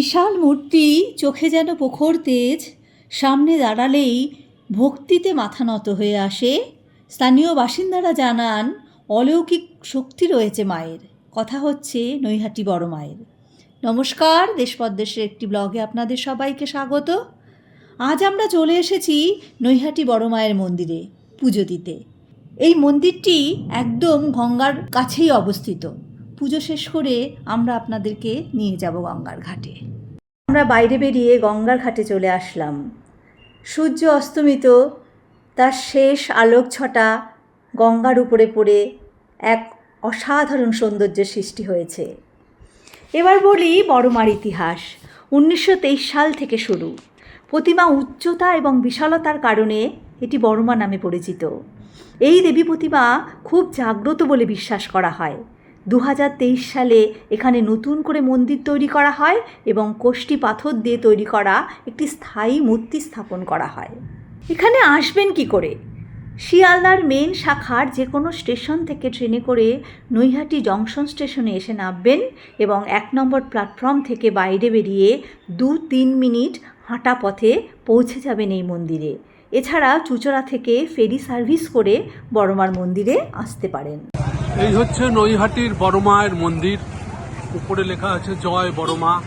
বিশাল মূর্তি চোখে যেন প্রখর তেজ, সামনে দাঁড়ালেই ভক্তিতে মাথা নত হয়ে আসে। স্থানীয় বাসিন্দারা জানান, অলৌকিক শক্তি রয়েছে মায়ের। কথা হচ্ছে নৈহাটি বড় মায়ের। নমস্কার দেশপদ্দেশের একটি ব্লগে আপনাদের সবাইকে স্বাগত। আজ আমরা চলে এসেছি নৈহাটি বড় মায়ের মন্দিরে পুজো দিতে। এই মন্দিরটি একদম গঙ্গার কাছেই অবস্থিত। পুজো শেষ করে আমরা আপনাদেরকে নিয়ে যাব গঙ্গার ঘাটে। আমরা বাইরে বেরিয়ে গঙ্গার ঘাটে চলে আসলাম। সূর্য অস্তমিত, তার শেষ আলোক ছটা গঙ্গার উপরে পড়ে এক অসাধারণ সৌন্দর্যের সৃষ্টি হয়েছে। এবার বলি বড়মার ইতিহাস, উনিশশো তেইশ সাল থেকে শুরু। প্রতিমা উচ্চতা এবং বিশালতার কারণে এটি বড়মা নামে পরিচিত। এই দেবী প্রতিমা খুব জাগ্রত বলে বিশ্বাস করা হয়। দু হাজার তেইশ সালে এখানে নতুন করে মন্দির তৈরি করা হয় এবং কোষ্টি পাথর দিয়ে তৈরি করা একটি স্থায়ী মূর্তি স্থাপন করা হয়। এখানে আসবেন কি করে? শিয়ালদার মেন শাখার যে কোনো স্টেশন থেকে ট্রেনে করে নৈহাটি জংশন স্টেশনে এসে নামবেন এবং এক নম্বর প্ল্যাটফর্ম থেকে বাইরে বেরিয়ে দু তিন মিনিট হাঁটা পথে পৌঁছে যাবেন এই মন্দিরে। এছাড়া চুচড়া থেকে ফেরি সার্ভিস করে বড়মার মন্দিরে আসতে পারেন। এই হচ্ছে নৈহাটির বড় মায়ের মন্দির। উপরে লেখা আছে, জয় বড় মা।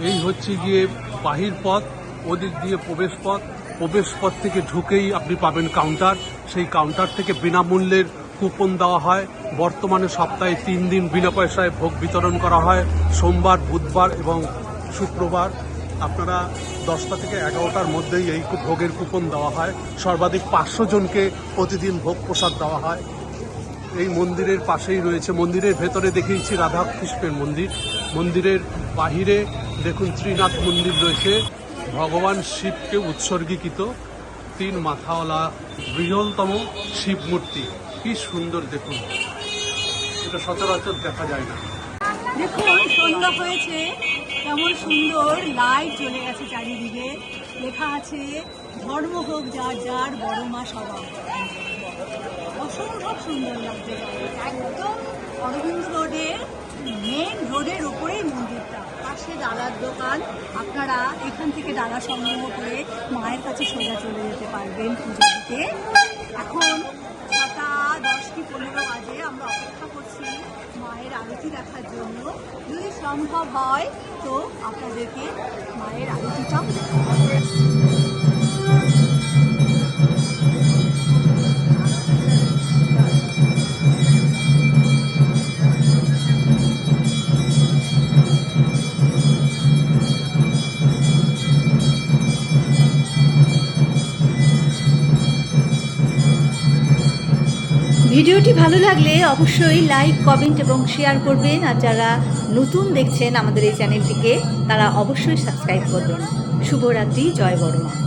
এই হচ্ছে গিয়ে বাহির পথ, ওদিক দিয়ে প্রবেশ পথ। প্রবেশ পথ থেকে ঢুকেই আপনি পাবেন কাউন্টার সেই কাউন্টার থেকে বিনামূল্যের কুপন দেওয়া হয়। বর্তমানে সপ্তাহে তিন দিন বিনা পয়সায় ভোগ বিতরণ করা হয়, সোমবার, বুধবার এবং শুক্রবার। আপনারা দশটা থেকে এগারোটার মধ্যেই এই ভোগের কুপন দেওয়া হয়। সর্বাধিক পাঁচশো জনকে প্রতিদিন ভোগ প্রসাদ দেওয়া হয়। এই মন্দিরের পাশেই রয়েছে। মন্দিরের ভেতরে দেখিয়েছি রাধা কৃষ্ণের মন্দির। মন্দিরের বাহিরে দেখুন ত্রিনাথ মন্দির রয়েছে। ভগবান শিবকে উৎসর্গীকৃত তিন মাথাওয়ালা বৃহত্তম শিব মূর্তি। কি সুন্দর দেখুন। এটা সচরাচর দেখা যায় না। দেখুন, সন্ধ্যা হয়েছে। কেমন সুন্দর লাইট চলে গেছে চারিদিকে। লেখা আছে, ধর্ম হোক যার যার, বড় মা অসম্ভব সুন্দর লাগছে। একদম অরবিন্দ রোডের মেন রোডের ওপরেই মন্দিরটা। পাশে ডালার দোকান। আপনারা এখান থেকে ডালা সংগ্রহ করে মায়ের কাছে সোজা চলে যেতে পারবেন পুজো দিতে। এখন ছটা কি পনেরো বাজে, আমরা অপেক্ষা করছি মায়ের আরতি দেখার জন্য। যদি সম্ভব হয়, তো আপনাদেরকে মায়ের আরতিটাও ভিডিওটি ভালো লাগলে অবশ্যই লাইক, কমেন্ট এবং শেয়ার করবেন। আর যারা নতুন দেখছেন আমাদের এই চ্যানেলটিকে, তারা অবশ্যই সাবস্ক্রাইব করবেন। শুভরাত্রি, জয় বড়মা।